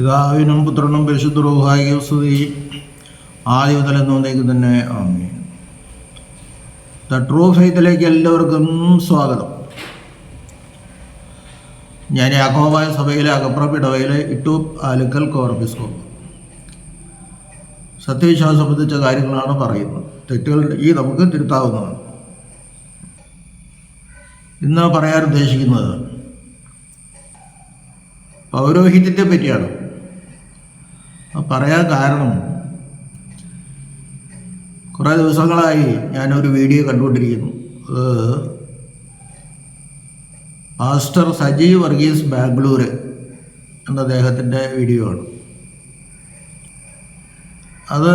പിതാവിനും പുത്രനും പരിശുദ്ധ റൂഹായിയും സ്തുതി ആദ്യ മുതൽ തന്നെ. ആമീൻ. ദ ട്രൂ ഫെയ്ത്തിലേക്ക് എല്ലാവർക്കും സ്വാഗതം. ഞാൻ യാക്കോബായ സഭയിലെ അകപ്രപിടവയിലെ ഇട്ടു ആലുക്കൽ കോർബിസ്കോപ്പ് സത്യവിശ്വാസം സംബന്ധിച്ച കാര്യങ്ങളാണ് പറയുന്നത്. തെറ്റുകൾ ഈ നമുക്ക് തിരുത്താവുന്നതാണ്. ഇന്ന് പറയാൻ ഉദ്ദേശിക്കുന്നത് പൗരോഹിത്യത്തെ പറ്റിയാണ്. പറയാൻ കാരണം കുറേ ദിവസങ്ങളായി ഞാനൊരു വീഡിയോ കണ്ടുകൊണ്ടിരിക്കുന്നു. അത് പാസ്റ്റർ സജീവ് വർഗീസ് ബാംഗ്ലൂർ എന്ന അദ്ദേഹത്തിന്റെ വീഡിയോ ആണ്. അത്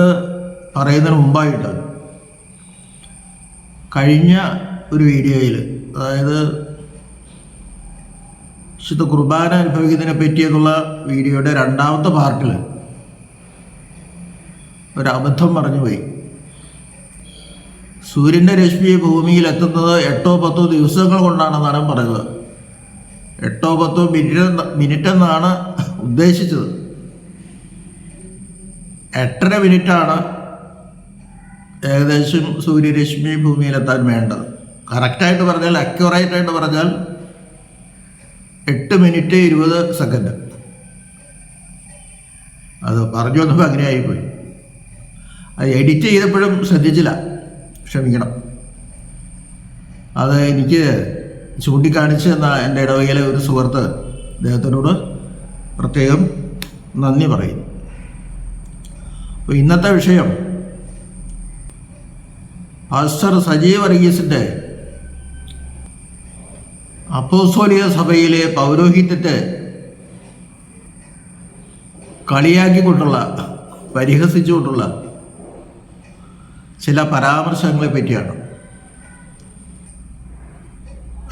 പറയുന്നതിന് മുമ്പായിട്ട് കഴിഞ്ഞ ഒരു വീഡിയോയിൽ അതായത് വിശുദ്ധ കുർബാന അനുഭവിക്കുന്നതിനെ പറ്റിയെന്നുള്ള വീഡിയോയുടെ രണ്ടാമത്തെ പാർട്ടിൽ ഒരു അബദ്ധം പറഞ്ഞുപോയി സൂര്യന്റെ രശ്മി ഭൂമിയിൽ എത്തുന്നത് എട്ടോ പത്തോ ദിവസങ്ങൾ കൊണ്ടാണെന്നാണ് പറയുന്നത് എട്ടോ പത്തോ മിനിറ്റ് മിനിറ്റ് എന്നാണ് ഉദ്ദേശിച്ചത്. എട്ടര മിനിറ്റാണ് ഏകദേശം സൂര്യരശ്മി ഭൂമിയിലെത്താൻ വേണ്ടത്. കറക്റ്റായിട്ട് പറഞ്ഞാൽ അക്യുറേറ്റ് ആയിട്ട് പറഞ്ഞാൽ എട്ട് മിനിറ്റ് ഇരുപത് സെക്കൻഡ് അത് പറഞ്ഞു വന്നപ്പോൾ അങ്ങനെ ആയിപ്പോയി എഡിറ്റ് ചെയ്തപ്പോഴും ശ്രദ്ധിച്ചില്ല. ക്ഷമിക്കണം. അത് എനിക്ക് ചൂണ്ടിക്കാണിച്ച് എന്ന എന്റെ ഇടവകയിലെ ഒരു സുഹൃത്ത് അദ്ദേഹത്തിനോട് പ്രത്യേകം നന്ദി പറയുന്നു. അപ്പോൾ ഇന്നത്തെ വിഷയം പാസ്റ്റർ സജീവ് വർഗീസിന്റെ അപ്പോസോലിയ സഭയിലെ പൗരോഹിത്യത്തെ കളിയാക്കിക്കൊണ്ടുള്ള പരിഹസിച്ചുകൊണ്ടുള്ള ചില പരാമർശങ്ങളെ പറ്റിയാണ്.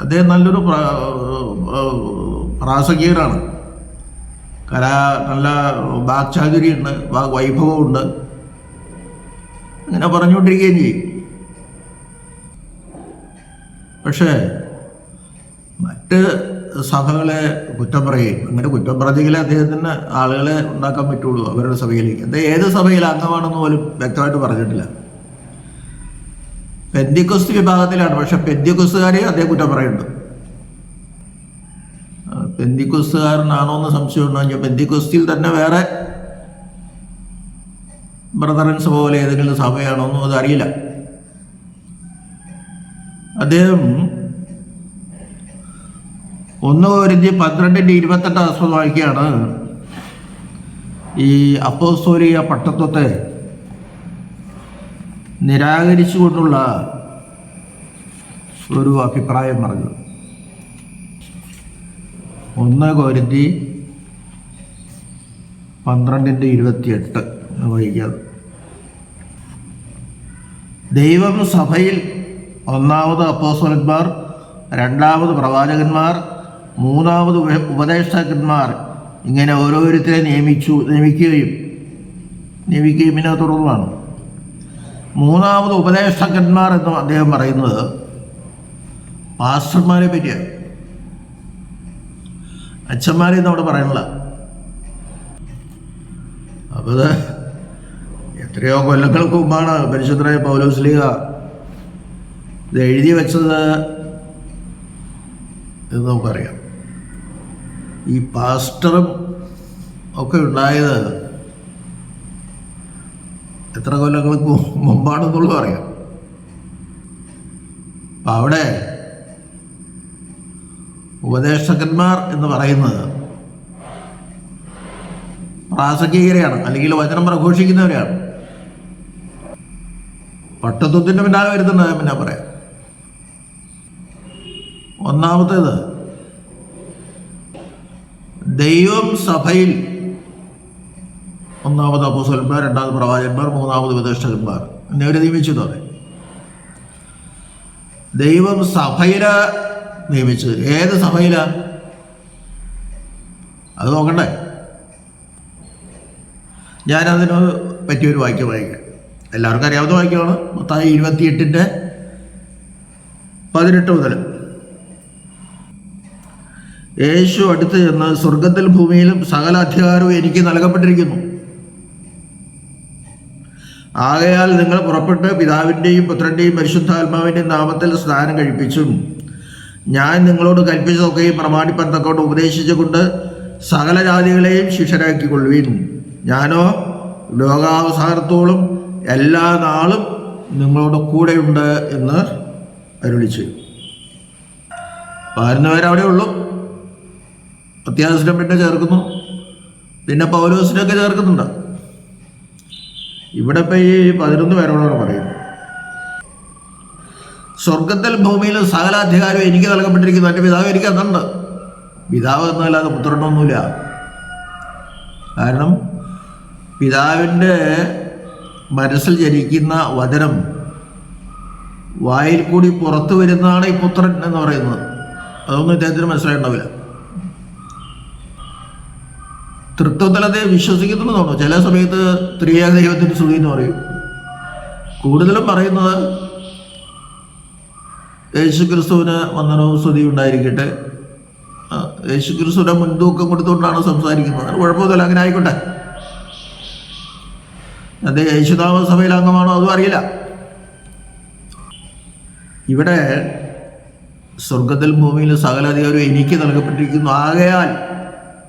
അദ്ദേഹം നല്ലൊരു പ്രാ- പ്രാസംഗികനാണ്. കലാ നല്ല വാക്ചാതുര്യമുണ്ട് വാ വൈഭവമുണ്ട്. അങ്ങനെ പറഞ്ഞുകൊണ്ടിരിക്കുകയും ചെയ്യും. പക്ഷേ മറ്റ് സഭകളെ കുറ്റം പറയും അങ്ങനെ കുറ്റം പറഞ്ഞെങ്കിലേ അദ്ദേഹത്തിന് ആളുകളെ ഉണ്ടാക്കാൻ പറ്റുള്ളൂ അവരുടെ സഭയിലേക്ക്. അദ്ദേഹം ഏത് സഭയിൽ അംഗമാണെന്ന് പോലും വ്യക്തമായിട്ട് പറഞ്ഞിട്ടില്ല. പെന്തിക്കൊസ്ത് വിഭാഗത്തിലാണ്. പക്ഷെ പെന്തിക്കൊസുകാരെ അതേ കുറ്റം പറയുന്നുണ്ട്. പെന്തിക്കൊസുകാരനാണോ എന്ന് സംശയമുണ്ടോ ഞാൻ പെന്തിക്കൊസ്തിയിൽ തന്നെ വേറെ ബ്രദറൻസ് പോലെ ഏതെങ്കിലും സഭയാണോ എന്നും അതറിയില്ല അദ്ദേഹം ഒന്ന് ഒരുതി പന്ത്രണ്ടിന്റെ ഇരുപത്തെട്ട് ആസ്പദമാക്കിയാണ് ഈ അപ്പോസ്തോലിക പട്ടത്വത്തെ നിരാകരിച്ചുകൊണ്ടുള്ള ഒരു അഭിപ്രായം പറഞ്ഞു. ഒന്ന് കോരിന്തി പന്ത്രണ്ടിന്റെ ഇരുപത്തിയെട്ട് വൈകാതെ ദൈവം സഭയിൽ ഒന്നാമത് അപ്പോസ്വലന്മാർ രണ്ടാമത് പ്രവാചകന്മാർ മൂന്നാമത് ഉപ- ഉപദേഷ്ടാക്കന്മാർ ഇങ്ങനെ ഓരോരുത്തരെ നിയമിച്ചു നിയമിക്കുകയും നിയമിക്കുകയും തുടർന്നാണ് മൂന്നാമത് ഉപദേഷ്ടാക്കന്മാർ എന്ന് അദ്ദേഹം പറയുന്നത് പാസ്റ്റർമാരെ പറ്റിയാണ്. അച്ഛന്മാരെ എന്ന് അവിടെ പറയണില്ല അപ്പോൾ എത്രയോ കൊല്ലങ്ങൾക്ക് മുമ്പാണ് പരിശുദ്ധരായ പൗലോസ്ലിക ഇത് എഴുതി വെച്ചത് എന്ന് നമുക്കറിയാം. ഈ പാസ്റ്ററും ഒക്കെ ഉണ്ടായത് എത്ര കൊല്ലങ്ങൾക്ക് മുമ്പാണെന്നുള്ളത് അറിയാം അവിടെ ഉപദേശകന്മാർ എന്ന് പറയുന്നത് പ്രാസംഗികരെയാണ് അല്ലെങ്കിൽ വചനം പ്രഘോഷിക്കുന്നവരെയാണ്. പട്ടത്വത്തിന്റെ പിന്നാലെ വരുന്നുണ്ട് പിന്നെ പറയാം. ഒന്നാമത്തേത് ദൈവം സഭയിൽ ഒന്നാമത് അപ്പോസ്വലന്മാർ രണ്ടാമത് പ്രവാചകന്മാർ മൂന്നാമത് ഉപദേഷ്ടകന്മാർ എന്നിവരെ നിയമിച്ചു തന്നെ ദൈവം സഭയില നിയമിച്ചത്. ഏത് സഭയില? അത് നോക്കണ്ടേ? ഞാനതിന് പറ്റിയൊരു വാക്യം വായിക്കാം. എല്ലാവർക്കും അറിയാവുന്ന വാക്യമാണ്. മൊത്തം ഇരുപത്തിയെട്ടിന്റെ പതിനെട്ട് മുതൽ. യേശു അടുത്ത് ചെന്ന് സ്വർഗത്തിൽ ഭൂമിയിലും സകല അധികാരവും എനിക്ക് നൽകപ്പെട്ടിരിക്കുന്നു. ആകയാൽ നിങ്ങൾ പുറപ്പെട്ട് പിതാവിന്റെയും പുത്രന്റെയും പരിശുദ്ധാത്മാവിന്റെയും നാമത്തിൽ സ്നാനം കഴിപ്പിച്ചും ഞാൻ നിങ്ങളോട് കൽപ്പിച്ചതൊക്കെയും പ്രമാണിപ്പന്തക്കോട്ട് ഉപദേശിച്ചുകൊണ്ട് സകല ജാതികളെയും ശിഷ്യരാക്കിക്കൊള്ളുവിൻ. ഞാനോ ലോകാവസാനത്തോളം എല്ലാ നാളും നിങ്ങളോട് കൂടെയുണ്ട് എന്ന് അരുളിച്ചു അവിടെ ഉള്ളൂ. അത്യാവശ്യം പിന്നെ ചേർക്കുന്നു. പിന്നെ പൗലോസിനൊക്കെ ചേർക്കുന്നുണ്ട്. ഇവിടെ ഇപ്പം ഈ പതിനൊന്ന് പേരോടാണ് പറയുന്നത്. സ്വർഗത്തിൽ ഭൂമിയിലും സകല അധികാരം എനിക്ക് നൽകപ്പെട്ടിരിക്കുന്നു. എന്റെ പിതാവ് എനിക്ക് അതുണ്ട് പിതാവ് എന്നല്ലാതെ പുത്രനൊന്നുമില്ല. കാരണം പിതാവിന്റെ മനസ്സിൽ ജനിക്കുന്ന വചനം വായിൽ കൂടി പുറത്തു വരുന്നതാണ് ഈ പുത്രൻ എന്ന് പറയുന്നത്. അതൊന്നും ഇദ്ദേഹത്തിന് മനസ്സിലായിട്ടുണ്ടാവില്ല. തൃത്വതലത്തെ വിശ്വസിക്കുന്നു ചില സമയത്ത് ത്രിയേക ദൈവത്തിന്റെ സ്തുതി എന്ന് പറയും. കൂടുതലും പറയുന്നത് യേശു ക്രിസ്തുവിന് വന്ദനവും സ്തുതി ഉണ്ടായിരിക്കട്ടെ. ആ, യേശു ക്രിസ്തുവിനെ മുൻതൂക്കം കൊടുത്തുകൊണ്ടാണ് സംസാരിക്കുന്നത്. അത് കുഴപ്പമൊന്നുമില്ല അങ്ങനെ ആയിക്കോട്ടെ. അദ്ദേഹം യേശുനാമ സഭയിൽ അംഗമാണോ അതും അറിയില്ല. ഇവിടെ സ്വർഗത്തിൽ ഭൂമിയിൽ സകല എനിക്ക് നൽകപ്പെട്ടിരിക്കുന്നു. ആകയാൽ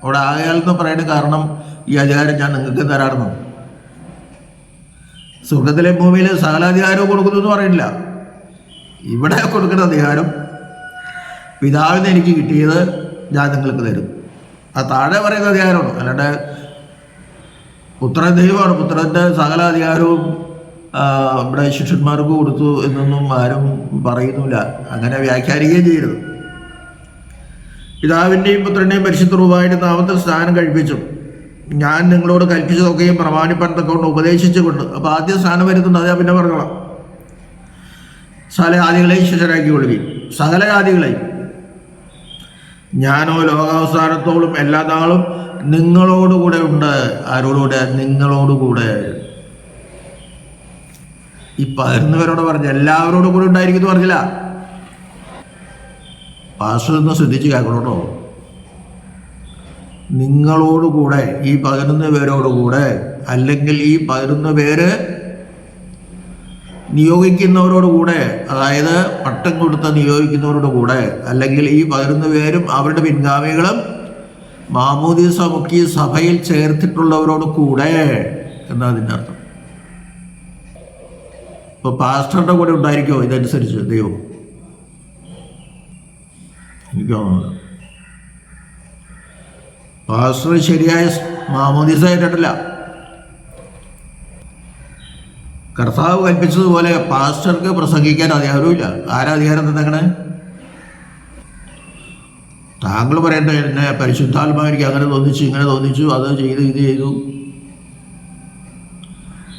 അവിടെ ആകയാൽ എന്ന് പറയുന്ന കാരണം ഈ അധികാരം ഞാൻ നിങ്ങൾക്ക് തരാറുന്നു സ്വർഗത്തിലെ ഭൂമിയിൽ സകലാധികാരവും കൊടുക്കുന്നു എന്ന് പറയുന്നില്ല. ഇവിടെ കൊടുക്കുന്ന അധികാരം പിതാവിന് എനിക്ക് കിട്ടിയത് ഞാൻ നിങ്ങൾക്ക് തരും. ആ താഴെ പറയുന്ന അധികാരമാണ്. അല്ലാണ്ട് പുത്രൻ ദൈവമാണ്. പുത്രന്റെ സകല അധികാരവും ഇവിടെ ശിഷ്യന്മാർക്ക് കൊടുത്തു എന്നൊന്നും ആരും പറയുന്നില്ല. അങ്ങനെ വ്യാഖ്യാനിക്കുകയും ചെയ്യരുത്. പിതാവിന്റെയും പുത്രന്റെയും പരിശുദ്ധ രൂപമായിട്ട് നാമത്തിൽ സ്നാനം കഴിപ്പിച്ചു. ഞാൻ നിങ്ങളോട് കൽപ്പിച്ചതൊക്കെയും പ്രമാണിപ്പണത്തൊക്കെ ഉപദേശിച്ചു ഉപദേശിച്ചുകൊണ്ട് അപ്പോൾ ആദ്യം സ്നാനം വരുന്നുണ്ട് അത് പിന്നെ പറഞ്ഞോളാം. സകല ജാതികളെയും ശിഷ്യരാക്കി കൊള്ളുകയും സകല ജാതികളെയും ഞാനോ ലോകാവസാനത്തോളം എല്ലാ നാളും നിങ്ങളോടുകൂടെ ഉണ്ട്. ആരോടുകൂടെ? നിങ്ങളോടുകൂടെ ഈ പതിനൊന്ന് പറഞ്ഞു എല്ലാവരോടും കൂടെ ഉണ്ടായിരിക്കും പറഞ്ഞില്ല. പാസ്റ്റർ ശ്രദ്ധിച്ച് നിങ്ങളോട് നിങ്ങളോടുകൂടെ ഈ പതിനൊന്ന് പേരോടുകൂടെ അല്ലെങ്കിൽ ഈ പതിനൊന്ന് പേര് നിയോഗിക്കുന്നവരോട് കൂടെ അതായത് പട്ടം കൊടുത്ത നിയോഗിക്കുന്നവരോട് കൂടെ അല്ലെങ്കിൽ ഈ പതിനൊന്ന് പേരും അവരുടെ പിൻഗാമികളും മാമോദീസ മുക്കി സഭയിൽ ചേർത്തിട്ടുള്ളവരോട് കൂടെ എന്നാ അതിന്റെ അർത്ഥം? ഇപ്പൊ പാസ്റ്ററുടെ കൂടെ ഉണ്ടായിരിക്കുമോ ഇതനുസരിച്ച് ദൈവം? എനിക്ക് തോന്നുന്നത് പാസ്റ്റർ ശരിയായ മാമോദിസ ആയിട്ടല്ല കർത്താവ് കൽപ്പിച്ചതുപോലെ പാസ്റ്റർക്ക് പ്രസംഗിക്കാൻ അധികാരമില്ല ആരാ അധികാരം തന്നേക്കണേ? താങ്കൾ പറയേണ്ട എന്നെ പരിശുദ്ധാത്മാവിനിക്ക് അങ്ങനെ തോന്നിച്ചു ഇങ്ങനെ തോന്നിച്ചു അത് ചെയ്തു ഇത് ചെയ്തു.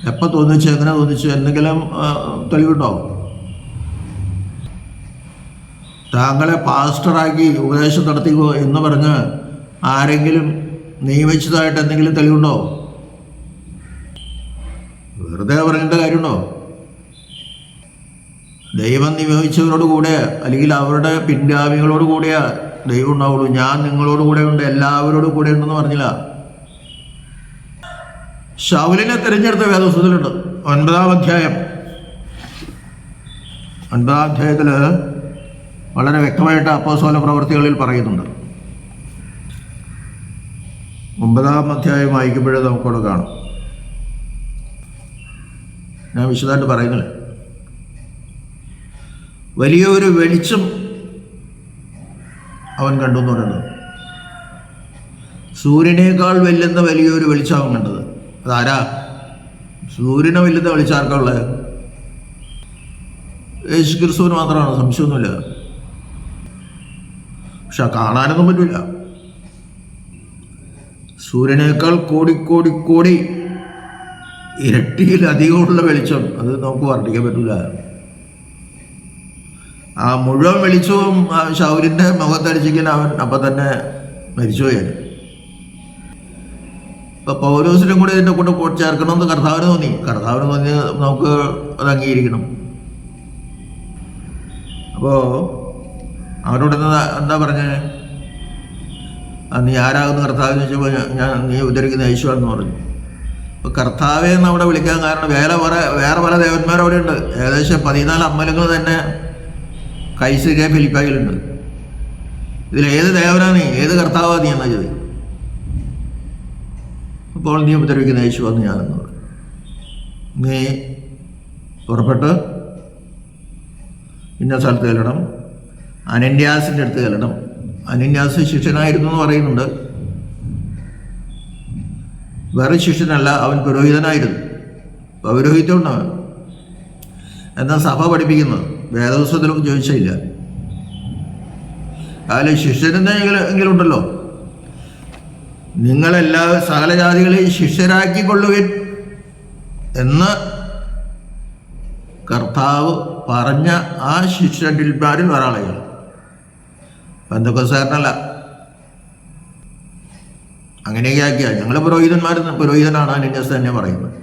എപ്പോൾ തോന്നിച്ചു എങ്ങനെ തോന്നിച്ചു എന്തെങ്കിലും ആ, തെളിവുണ്ടോ താങ്കളെ പാസ്റ്ററാക്കി ഉപദേശം നടത്തിക്കോ എന്ന് പറഞ്ഞ് ആരെങ്കിലും നിയമിച്ചതായിട്ട് എന്തെങ്കിലും തെളിവുണ്ടോ? വെറുതെ പറയേണ്ട കാര്യമുണ്ടോ? ദൈവം നിയോഗിച്ചവരോട് കൂടെ അല്ലെങ്കിൽ അവരുടെ പിൻഗാമികളോട് കൂടെയാ ദൈവം ഉണ്ടാവുള്ളൂ. ഞാൻ നിങ്ങളോട് കൂടെ ഉണ്ട് എല്ലാവരോടും കൂടെ ഉണ്ടെന്ന് പറഞ്ഞില്ല. ശൗലിനെ തിരഞ്ഞെടുത്ത വേദപുസ്തകത്തിലുണ്ട്. ഒൻപതാം അധ്യായം. ഒൻപതാം അധ്യായത്തിൽ വളരെ വ്യക്തമായിട്ട് അപ്പോസോല പ്രവൃത്തികളിൽ പറയുന്നുണ്ട്. ഒമ്പതാം അധ്യായം വായിക്കുമ്പോഴേ നമുക്കവിടെ കാണും. ഞാൻ വിശദമായിട്ട് പറയുന്നില്ല. വലിയൊരു വെളിച്ചം അവൻ കണ്ടു എന്ന് പറയുന്നത്. സൂര്യനേക്കാൾ വെല്ലുന്ന വലിയൊരു വെളിച്ചം അവൻ കണ്ടത്. അതാരാ? സൂര്യനെ വെല്ലുന്ന വെളിച്ചം ആർക്കാ ഉള്ളത്? യേശു ക്രിസ്തുവിന് മാത്രമാണ്? സംശയമൊന്നുമില്ല. പക്ഷെ കാണാനൊന്നും പറ്റില്ല സൂര്യനേക്കാൾ കോടി കോടി കോടി ഇരട്ടിയിലധികമുള്ള വെളിച്ചം അത് നമുക്ക് വർണിക്കാൻ പറ്റില്ല ആ മുഴുവൻ വെളിച്ചവും ആ ഷൗരിന്റെ മുഖത്തടിച്ചിരിക്കാൻ അവൻ അപ്പം തന്നെ മരിച്ചുപോയാണ് ഇപ്പം പൗരോസിനും കൂടെ ഇതിന്റെ കൂടെ ചേർക്കണമെന്ന് കർത്താവിന് തോന്നി. കർത്താവിന് തോന്നി നമുക്ക് അത് അംഗീകരിക്കണം. അപ്പോൾ അവരോട് എന്താ പറഞ്ഞത് നീ ആരാകുന്ന കർത്താവെന്ന് ചോദിച്ചപ്പോൾ ഞാൻ- നീ ഉദ്ധരിക്കുന്ന യേശുവാണെന്ന് പറഞ്ഞു. അപ്പോൾ കർത്താവെ എന്ന് അവിടെ വിളിക്കാൻ കാരണം വേറെ വേറെ വേറെ പല ദേവന്മാർ അവിടെ ഉണ്ട്. ഏകദേശം പതിനാല് അമ്പലങ്ങൾ തന്നെ കൈസിക ഫിലിപ്പായിലുണ്ട്. ഇതിൽ ഏത് ദേവനാ നീ? ഏത് കർത്താവാ നീ എന്നാ ചോദിക്കും അപ്പോൾ നീ ഉപദ്രവിക്കുന്ന യേശുവാന്ന് ഞാനെന്ന് പറഞ്ഞു. നീ പുറപ്പെട്ട് ഇന്ന സ്ഥലത്ത് ചെല്ലണം. അനന്യാസിന്റെ അടുത്ത് ചെല്ലണം അനന്യാസ് ശിഷ്യനായിരുന്നു എന്ന് പറയുന്നുണ്ട്. വേറെ ശിഷ്യനല്ല അവൻ പുരോഹിതനായിരുന്നു. പൗരോഹിത്യമുണ്ട് അവൻ? എന്നാൽ സഭ പഠിപ്പിക്കുന്നത് വേദോത്സവത്തിലും ചോദിച്ചില്ല. അതിൽ ശിഷ്യനെന്നെങ്കിലും ഉണ്ടല്ലോ നിങ്ങളെല്ലാ സകല ജാതികളെയും ശിഷ്യരാക്കിക്കൊള്ളുവിൻ എന്ന് കർത്താവ് പറഞ്ഞ ആ ശിഷ്യന്മാരിൽ ഒരാളെയാണ് ബന്ധക്കോസാരനല്ല അങ്ങനെയൊക്കെ ആക്കിയാൽ ഞങ്ങൾ പുരോഹിതന്മാർ പുരോഹിതനാണ് അനന്യസ് തന്നെ പറയുന്നത്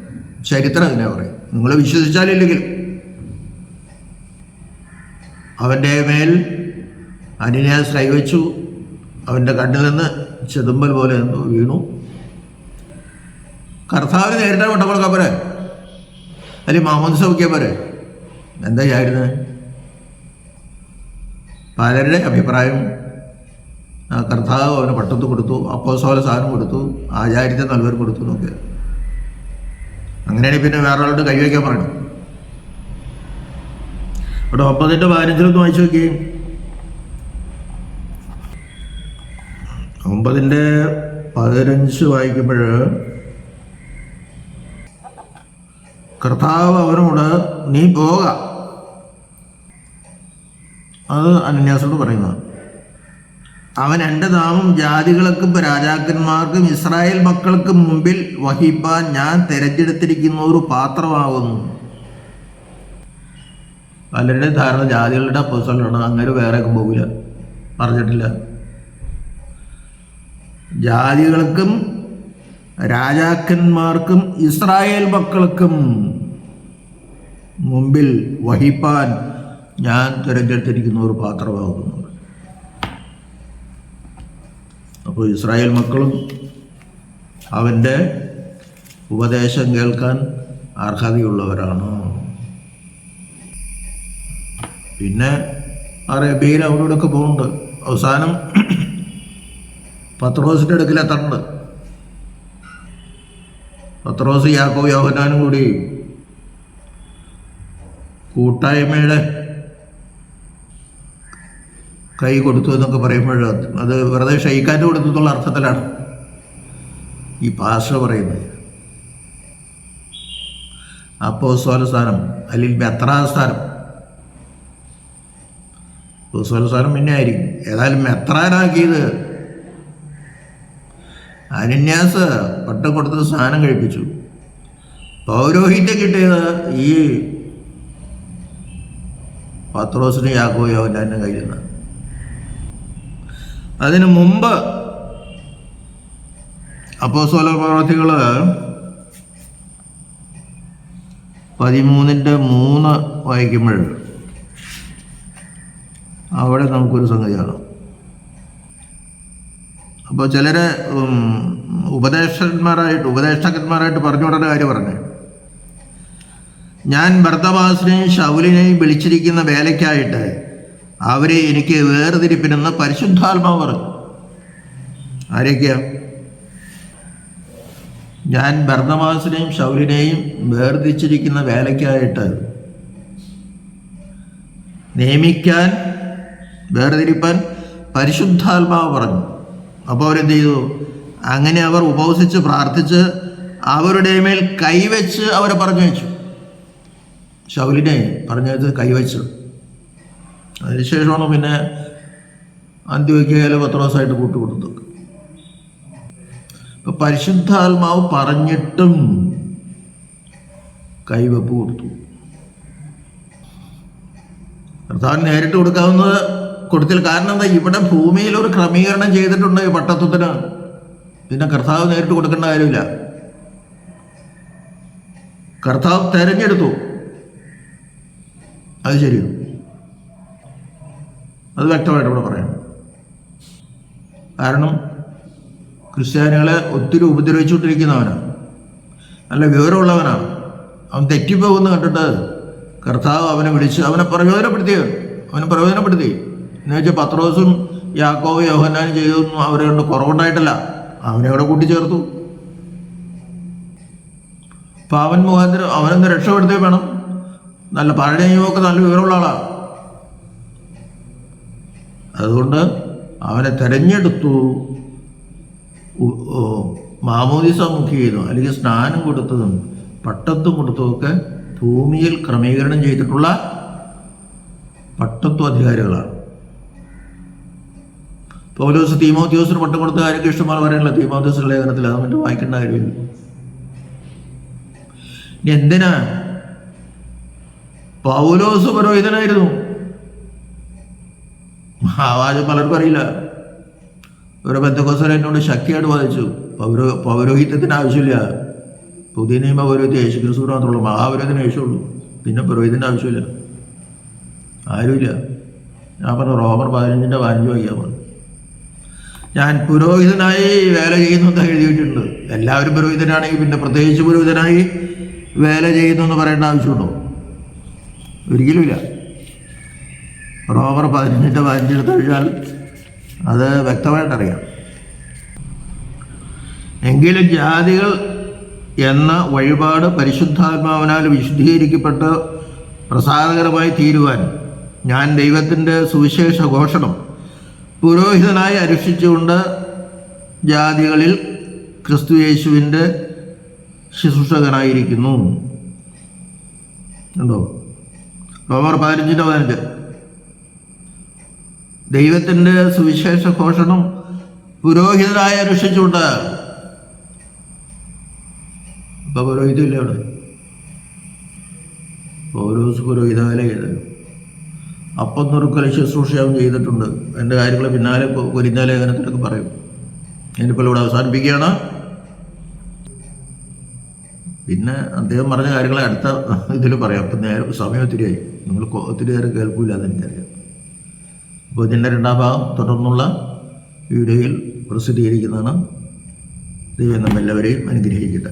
ചരിത്രം തന്നെ പറയും. നിങ്ങൾ വിശ്വസിച്ചാലില്ലെങ്കിൽ അവന്റെ മേൽ അനന്യാസ് കൈവച്ചു അവന്റെ കണ്ണിൽ നിന്ന് ചെതുമ്പൽ പോലെ വീണു. കർത്താവ് നേരിട്ട് കൊണ്ടപ്പോൾ പോരെ. അല്ലെങ്കിൽ മാമോദ് സൗഖ്യം പോരെ. എന്താ ചെയ്യുന്നത് പലരുടെ അഭിപ്രായം കർത്താവ് അവന് പട്ടത്ത് കൊടുത്തു അപ്പോസോല സാധനം കൊടുത്തു ആചാര്യത്തെ നല്ലവർ കൊടുത്തു എന്നൊക്കെ. അങ്ങനെയാണെങ്കിൽ പിന്നെ വേറെ ആളോട് കൈവയ്ക്കാൻ പറഞ്ഞു ഇവിടെ ഒമ്പതിന്റെ പതിനഞ്ചിലൊന്ന് വായിച്ചു നോക്കി ഒമ്പതിന്റെ പതിനഞ്ച് വായിക്കുമ്പോൾ കർത്താവ് അവനോട് നീ പോക. അത് അനന്യാസോട് പറയുന്നത് അവൻ എന്റെ നാമം ജാതികൾക്കും രാജാക്കന്മാർക്കും ഇസ്രായേൽ മക്കൾക്കും മുമ്പിൽ വഹിപ്പാൻ ഞാൻ തിരഞ്ഞെടുത്തിരിക്കുന്ന ഒരു പാത്രമാകുന്നു. പലരുടെ ധാരണ ജാതികളുടെ അപ്പോസലാണ് അങ്ങനെ വേറെ പോകില്ല പറഞ്ഞിട്ടില്ല. ജാതികൾക്കും രാജാക്കന്മാർക്കും ഇസ്രായേൽ മക്കൾക്കും മുമ്പിൽ വഹിപ്പാൻ ഞാൻ തിരഞ്ഞെടുത്തിരിക്കുന്ന ഒരു പാത്രമാകുന്നു. അപ്പോൾ ഇസ്രായേൽ മക്കളും അവന്റെ ഉപദേശം കേൾക്കാൻ അർഹതയുള്ളവരാണ്. പിന്നെ അറേബ്യയിൽ അവരോടൊക്കെ പോകുന്നുണ്ട്. അവസാനം പത്രോസിന്റെ അടുക്കിലെത്തണ്ട് പത്രോസ് യാക്കോ യോഹനാനും കൂടി കൂട്ടായ്മയുടെ കൈ കൊടുത്തു എന്നൊക്കെ പറയുമ്പോൾ അത് വെറുതെ ഷെയ്ക്കാറ്റ് കൊടുത്തു എന്നുള്ള അർത്ഥത്തിലാണ് ഈ ഭാഷ പറയുന്നത്. അപ്പോസ്തല സ്ഥാനം അല്ലെങ്കിൽ മെത്രാ സ്ഥാനം. അപ്പോസ്തല സ്ഥാനം പിന്നെ ആയിരിക്കും. ഏതായാലും മെത്രാനാക്കിയത് അനന്യാസ് പട്ടം കൊടുത്ത് സ്ഥാനം കഴിപ്പിച്ചു. പൗരോഹിത്യം കിട്ടിയത് ഈ പത്രോസിന് യാക്കോയോ അവന്റെ കയ്യിൽ നിന്ന് അതിനു മുമ്പ് അപ്പോസ്തല പ്രവർത്തികൾ പതിമൂന്നിന്റെ മൂന്ന് വായിക്കുമ്പോൾ അവിടെ നമുക്കൊരു സംഗതി കാണാം. അപ്പോൾ ചിലര് ഉപദേഷ്ടന്മാരായിട്ട് ഉപദേഷ്ടകന്മാരായിട്ട് പറഞ്ഞു വിടേണ്ട കാര്യം പറഞ്ഞു. ഞാൻ ഭർത്തവാസിനെയും ഷൗലിനെയും വിളിച്ചിരിക്കുന്ന വേലയ്ക്കായിട്ട് അവരെ എനിക്ക് വേർതിരിപ്പിനെന്ന് പരിശുദ്ധാത്മാവ് പറഞ്ഞു. ആരൊക്കെയാ? ഞാൻ ഭർണവാസിനെയും ശൗലിനെയും വേർതിരിച്ചിരിക്കുന്ന വേലയ്ക്കായിട്ട് നിയമിക്കാൻ വേർതിരിപ്പാൻ പരിശുദ്ധാത്മാവ് പറഞ്ഞു. അപ്പോൾ അവരെന്ത് ചെയ്തു? അങ്ങനെ അവർ ഉപവസിച്ച് പ്രാർത്ഥിച്ച് അവരുടെ മേൽ കൈവച്ച് അവരെ പറഞ്ഞു വെച്ചു ശൗലിനെ പറഞ്ഞു വെച്ചത് കൈവച്ചു. അതിനുശേഷമാണ് പിന്നെ അന്ത്യോഗ്യയിലെ പത്രോസായിട്ട് കൂട്ടുകൊടുത്തത്. ഇപ്പം പരിശുദ്ധാത്മാവ് പറഞ്ഞിട്ടും കൈവെപ്പ് കൊടുത്തു. കർത്താവിന് നേരിട്ട് കൊടുക്കാവുന്നത് കൊടുത്തിൽ കാരണം എന്താ? ഇവിടെ ഭൂമിയിൽ ഒരു ക്രമീകരണം ചെയ്തിട്ടുണ്ട് ഈ പട്ടത്വത്തിന്. പിന്നെ കർത്താവ് നേരിട്ട് കൊടുക്കേണ്ട കാര്യമില്ല. കർത്താവ് തെരഞ്ഞെടുത്തു. അത് ശരിയോ. അത് വ്യക്തമായിട്ട് ഇവിടെ പറയാം. കാരണം ക്രിസ്ത്യാനികളെ ഒത്തിരി ഉപദ്രവിച്ചുകൊണ്ടിരിക്കുന്നവനാണ് നല്ല വിവരമുള്ളവനാണ്. അവൻ തെറ്റിപ്പോകുന്ന കണ്ടിട്ട് കർത്താവ് അവനെ വിളിച്ച് അവനെ പ്രയോജനപ്പെടുത്തിയത് അവനെ പ്രയോജനപ്പെടുത്തി. എന്ന് വെച്ചാൽ പത്രോസും യാക്കോവ് യോഹന്നാനും ചെയ്തൊന്നും അവരെ കൊണ്ട് കുറവുണ്ടായിട്ടല്ല. അവനെ അവിടെ കൂട്ടിച്ചേർത്തു. അപ്പം അവൻ മുഖാന്തരം അവനൊന്ന് രക്ഷപ്പെടുത്തേ വേണം. നല്ല പഴയ നല്ല വിവരമുള്ള ആളാണ് അതുകൊണ്ട് അവനെ തെരഞ്ഞെടുത്തു. മാമോദിസ മുഖ്യ ചെയ്തു. അല്ലെങ്കിൽ സ്നാനം കൊടുത്തതും പട്ടത്വം കൊടുത്തതൊക്കെ ഭൂമിയിൽ ക്രമീകരണം ചെയ്തിട്ടുള്ള പട്ടത്വ അധികാരികളാണ്. പൗലോസ് തീമോത്യോസിന് പട്ടം കൊടുത്ത കാര്യം ഇഷ്ടമാണ് പറയാനുള്ള തീമോത്യോസിന്റെ ലേഖനത്തിൽ അത് മറ്റും വായിക്കേണ്ട കാര്യമില്ല. എന്തിനാ? പൗലോസ് പുരോഹിതനായിരുന്നു. ആവാജം പലർക്കും അറിയില്ല. ഒരു ബന്ധക്കോസര എന്നോട് ശക്തിയായിട്ട് വാദിച്ചു. പൗരോ പൗരോഹിത്യത്തിന് ആവശ്യമില്ല. പുതിയ നിയമ പൗരോഹിത്യം യേശു ക്രിസ്തു മാത്രമേ ഉള്ളൂ. മഹാപുരോഹിതന് ആവശ്യമുള്ളൂ പിന്നെ പുരോഹിതന്റെ ആവശ്യമില്ല. ആരുമില്ല. ഞാൻ പറഞ്ഞു റോമർ പതിനഞ്ചിന്റെ പതിനഞ്ച് വയ്യാൻ പറഞ്ഞു ഞാൻ പുരോഹിതനായി വേല ചെയ്യുന്നു എഴുതിയിട്ടുണ്ട്. എല്ലാവരും പുരോഹിതനാണെങ്കിൽ പിന്നെ പ്രത്യേകിച്ച് പുരോഹിതനായി വേല ചെയ്യുന്നു എന്ന് പറയേണ്ട ആവശ്യമുണ്ടോ? ഒരിക്കലുമില്ല റോമർ പതിനഞ്ചിന്റെ പതിനഞ്ചെടുത്ത് കഴിഞ്ഞാൽ അത് വ്യക്തമായിട്ടറിയാം. എങ്കിലും ജാതികൾ എന്ന വഴിപാട് പരിശുദ്ധാത്മാവിനാൽ വിശുദ്ധീകരിക്കപ്പെട്ട് പ്രസാദകരമായി തീരുവാൻ ഞാൻ ദൈവത്തിന്റെ സുവിശേഷ ഘോഷണം പുരോഹിതനായി അനുഷ്ഠിച്ചുകൊണ്ട് ജാതികളിൽ ക്രിസ്തു യേശുവിന്റെ ശുശ്രൂഷകനായിരിക്കുന്നു. ഉണ്ടോ റോമർ പതിനഞ്ചിന്റെ പതിനഞ്ച്. ദൈവത്തിന്റെ സുവിശേഷ ഘോഷണം പുരോഹിതരായ രക്ഷിച്ചുകൊണ്ട്. ഇപ്പൊ പുരോഹിതമില്ല അവിടെ പൗരോസ് പുരോഹിതാലയത് അപ്പം നുറുക്കൽ ശുശ്രൂഷ അവൻ ചെയ്തിട്ടുണ്ട്. എന്റെ കാര്യങ്ങൾ പിന്നാലെ കൊരിഞ്ഞ ലേഖനത്തിലൊക്കെ പറയും. ഞാനിപ്പോൾ ഇവിടെ അവസാനിപ്പിക്കുകയാണ്. പിന്നെ അദ്ദേഹം പറഞ്ഞ കാര്യങ്ങളെ അടുത്ത ഇതിൽ പറയാം. അപ്പം നേരം സമയം ഒത്തിരിയായി. നിങ്ങൾ ഒത്തിരി നേരം കേൾക്കൂല അതെനിക്കറിയാം. അപ്പോൾ ഇതിന്റെ രണ്ടാം ഭാഗം തുടർന്നുള്ള വീഡിയോയിൽ പ്രസിദ്ധീകരിക്കുന്നതാണ് ദൈവം നമ്മെല്ലാവരെയും അനുഗ്രഹിക്കട്ടെ.